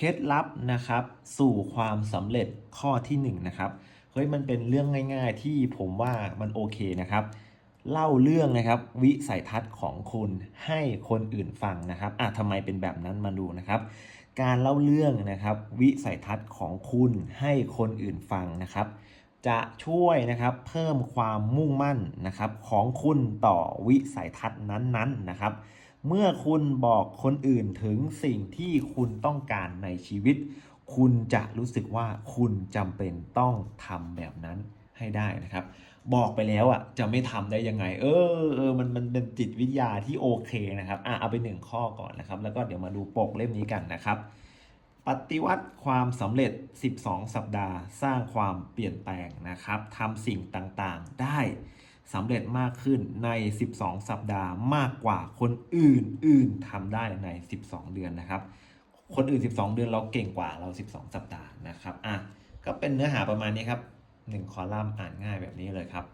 เคล็ดลับนะครับสู่ความสำเร็จข้อที่1นงนะครับเฮ้ยมันเป็นเรื่องง่ายๆที่ผมว่ามันโอเคนะครับ เล่าเรื่องนะครับวิสัยทัศน์ของคุณให้คนอื่นฟังนะครับอะทำไมเป็นแบบนั้นมาดูนะครับ การเล่าเรื่องนะครับ วิสัยทัศน์ของคุณให้คนอื่นฟังนะครับ จะช่วยนะครับเพิ่มความมุ่งมั่นนะครับของคุณต่อวิสัยทัศน์นั้นๆนะครับ เมื่อคุณบอกคนอื่นถึงสิ่งที่คุณต้องการในชีวิต คุณจะรู้สึกว่าคุณจำเป็นต้องทำแบบนั้นให้ได้นะครับ บอกไปแล้วอะจะไม่ทำได้ยังไง เออเออมันมันเป็นจิตวิทยาที่โอเคนะครับอะเอาไปหนึ่งข้อก่อนนะครับ แล้วก็เดี๋ยวมาดูปกเล่มนี้กันนะครับ ปฏิวัติความสำเร็จ 12 สัปดาห์ สร้างความเปลี่ยนแปลงนะครับทำสิ่งต่างๆได้ สำเร็จมากขึ้นใน 12 สัปดาห์มากกว่าคนอื่นๆทำได้ใน 12 เดือนนะครับ คนอื่น 12 เดือนเราเก่งกว่าเรา 12 สัปดาห์นะครับอะก็เป็นเนื้อหาประมาณนี้ครับหนึ่งคอลัมน์อ่านง่ายแบบนี้เลยครับ